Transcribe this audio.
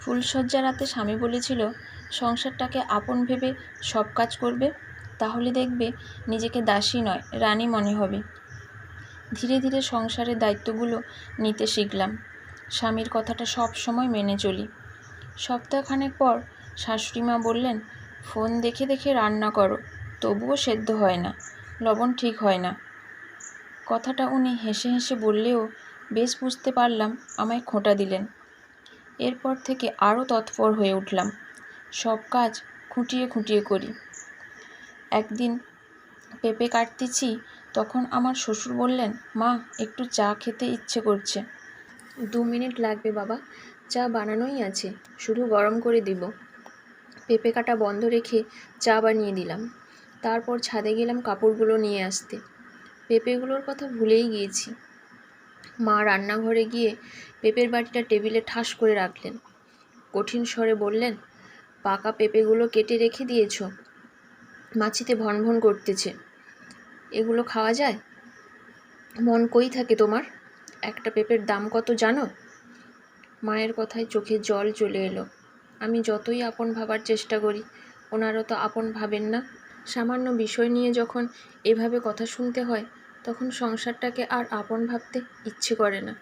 ফুলশয্যা রাতে স্বামী বলেছিল, সংসারটাকে আপন ভেবে সব কাজ করবে, তাহলে দেখবে নিজেকে দাসী নয়, রানী মনে হবে। ধীরে ধীরে সংসারের দায়িত্বগুলো নিতে শিখলাম। স্বামীর কথাটা সব সময় মেনে চলি। সপ্তাহখানেক পর শাশুড়ি মা বললেন, ফোন দেখে দেখে রান্না করো, তবুও সেদ্ধ হয় না, লবণ ঠিক হয় না। কথাটা উনি হেসে হেসে বললেও বেশ বুঝতে পারলাম, আমায় খোঁটা দিলেন। এরপর থেকে আরও তৎপর হয়ে উঠলাম। সব কাজ খুঁটিয়ে খুঁটিয়ে করি। একদিন পেঁপে কাটতেছি, তখন আমার শ্বশুর বললেন, মা, একটু চা খেতে ইচ্ছে করছে। দু মিনিট লাগবে বাবা, চা বানানোই আছে, শুধু গরম করে দিব। পেঁপে কাটা বন্ধ রেখে চা বানিয়ে দিলাম। তারপর ছাদে গেলাম কাপড়গুলো নিয়ে আসতে। পেঁপেগুলোর কথা ভুলেই গিয়েছি। মা রান্নাঘরে গিয়ে পেঁপের বাটিটা টেবিলে ঠাস করে রাখলেন। কঠিন স্বরে বললেন, পাকা পেঁপেগুলো কেটে রেখে দিয়েছ। মাছিতে ভন ভন করতেছে। এগুলো খাওয়া যায়? মন কই থাকে তোমার? একটা পেঁপের দাম কত জানো? মায়ের কথায় চোখে জল চলে এলো। আমি যতই আপন ভাবার চেষ্টা করি ওনারা তো আপন ভাবেন না। সামান্য বিষয় নিয়ে যখন এভাবে কথা শুনতে হয় তখন সংসারটাকে আর আপন ভাবতে ইচ্ছে করে না।